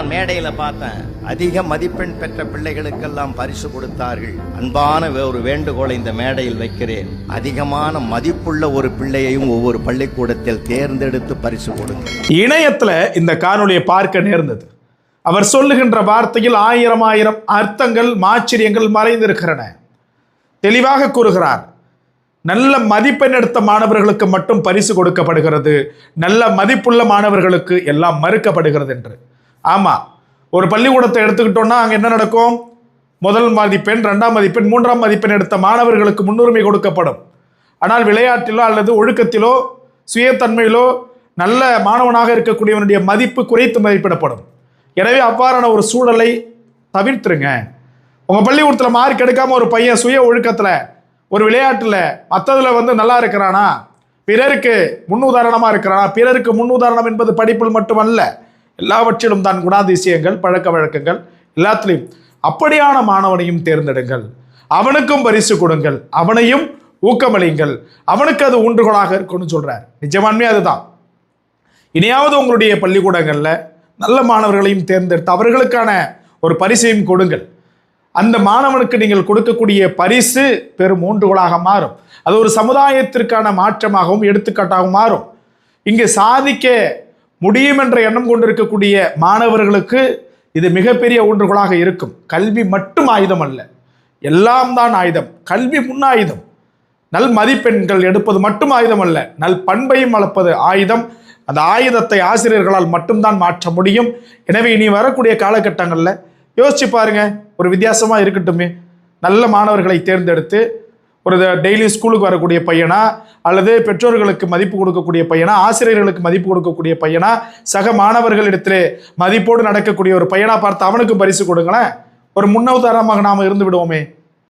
நான் மேடையில பார்த்தேன். அதிக மதிப்பெண் பெற்ற பிள்ளைகளுக்கெல்லாம் பரிசு கொடுத்தார்கள். அன்பான வே- ஒரு வேண்டுகோளை இந்த மேடையில் வைக்கிறேன். அதிகமான மதிப்புள்ள ஒரு பிள்ளையையும் ஒவ்வொரு பள்ளிக்கூடத்தில் தேர்ந்தெடுத்து பரிசு கொடுங்க. இணையத்துல இந்த காணொளியை பார்க்க நேர்ந்தது. அவர் சொல்லுகின்ற வார்த்தையில் ஆயிரம் ஆயிரம் அர்த்தங்கள் மாச்சரியங்கள் மறைந்திருக்கிறன. தெளிவாக கூறுகிறார். நல்ல மதிப்பெண் எடுத்த மாணவர்களுக்கு மட்டும் பரிசு கொடுக்கப்படுகிறது. நல்ல மதிப்புள்ள மாணவர்களுக்கு எல்லாம் மறுக்கப்படுகிறது என்று. ஆமா. ஒரு பள்ளிக்கூடத்தை எடுத்துக்கிட்டோம்னா அங்க என்ன நடக்கும்? முதல் மதிப்பெண் இரண்டாம் மதிப்பெண் மூன்றாம் மதிப்பெண் எடுத்த மாணவர்களுக்கு முன்னுரிமை கொடுக்கப்படும். ஆனால் விளையாட்டிலோ அல்லது ஒழுக்கத்திலோ சுயத்தன்மையிலோ நல்ல மாணவனாக இருக்கக்கூடியவனுடைய மதிப்பு குறைத்து மதிப்பிடப்படும். எனவே அவ்வாறான ஒரு சூழலை தவிர்த்துருங்க. உங்கள் பள்ளிக்கூடத்தில் மார்க் எடுக்காமல் ஒரு பையன் சுய ஒழுக்கத்தில் ஒரு விளையாட்டில் மற்றதில் வந்து நல்லா இருக்கிறானா? பிறருக்கு முன்னுதாரணமாக இருக்கிறானா? பிறருக்கு முன்னுதாரணம் என்பது படிப்பில் மட்டுமல்ல எல்லாவற்றிலும் தான் குணாதிசயங்கள் பழக்க வழக்கங்கள் எல்லாத்துலேயும் அப்படியான மாணவனையும் தேர்ந்தெடுங்கள். அவனுக்கும் பரிசு கொடுங்கள். அவனையும் ஊக்கமளியுங்கள். அவனுக்கு அது ஊன்றுகோலாக இருக்கும்னு சொல்றார். நிஜமான்மே அதுதான். இனியாவது உங்களுடைய பள்ளிக்கூடங்களில் நல்ல மாணவர்களையும் தேர்ந்தெடுத்து அவர்களுக்கான ஒரு பரிசையும் கொடுங்கள். அந்த மாணவனுக்கு நீங்கள் கொடுக்கக்கூடிய பரிசு பெரும் ஊன்றுகோலாக மாறும். அது ஒரு சமுதாயத்திற்கான மாற்றமாகவும் எடுத்துக்காட்டாகவும் மாறும். இங்கு சாதிக்க முடியும் என்ற எண்ணம் கொண்டிருக்கக்கூடிய மாணவர்களுக்கு இது மிகப்பெரிய ஊன்றுகோலாக இருக்கும். கல்வி மட்டும் ஆயுதம் அல்ல. எல்லாம் தான் ஆயுதம். கல்வி முன்னாயுதம் நல் மதிப்பெண்கள் எடுப்பது மட்டும் ஆயுதம் அல்ல. நல் பண்பையும் வளர்ப்பது ஆயுதம். அந்த ஆயுதத்தை ஆசிரியர்களால் மட்டும்தான் மாற்ற முடியும். எனவே இனி வரக்கூடிய காலகட்டங்களில் யோசிச்சு பாருங்க. ஒரு வித்தியாசமாக இருக்கட்டுமே. நல்ல மாணவர்களை தேர்ந்தெடுத்து ஒரு டெய்லி ஸ்கூலுக்கு வரக்கூடிய பையனா அல்லது பெற்றோர்களுக்கு மதிப்பு கொடுக்கக்கூடிய பையனா ஆசிரியர்களுக்கு மதிப்பு கொடுக்கக்கூடிய பையனா சக மாணவர்களிடத்திலே மதிப்போடு நடக்கக்கூடிய ஒரு பையனா பார்த்து அவனுக்கும் பரிசு கொடுங்களேன். ஒரு முன்னுதாரணமாக நாம் இருந்து விடுவோமே.